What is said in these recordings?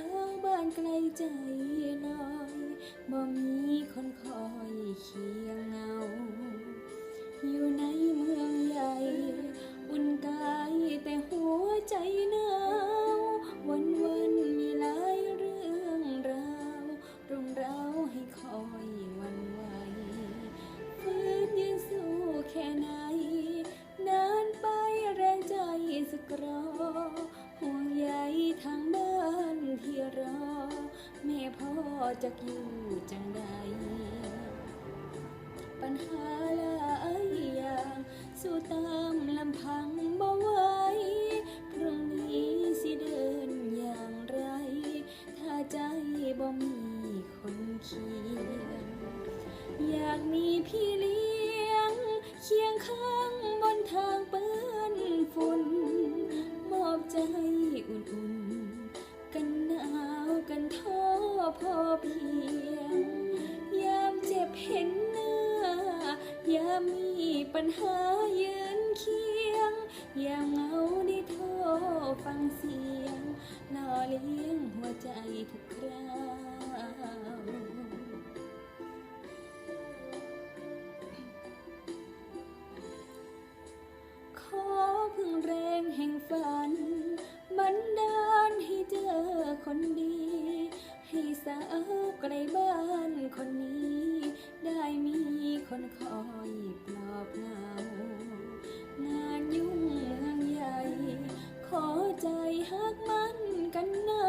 าบ้านไกลใจน้อยบ่มีคนคอยเคียงเงา อยู่ในเมืองใหญ่ อุ่นกายแต่หัวใจหนาววันวันมีหลายเรื่องราวรุมเร้าให้คอยวันไหวฟื้นยืนสู้แค่ไหนนานไปแรงใจสกรอ จักอยู่จังใดปัญหาหลายอย่างสู้ตามลำพังบ่ไหวพรุ่งนี้สิเดินอย่างไร ถ้าใจบ่มีคนเคียงอยากมีพี่เลี้ยง เคียงข้างบนทางเปื้อ พอเพียง ยามเจ็บเห็นหน้ายามมีปัญหายืนเคียง ยามเหงาได้โทรฟังเสียงหล่อเลี้ยงหัวใจทุกคราวขอพึ่งแรงแห่งฝัน บันดาลให้เจอคนดี สาวไกลบ้านคนนี้ ได้มีคนคอยปลอบเหงางานยุ่งเมืองใหญ่ ขอใจฮักมันกันหนา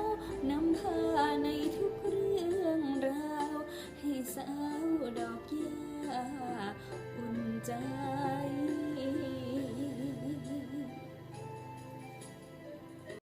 วนำพาในทุกเรื่องราว ให้สาวดอกยาอุ่นใจ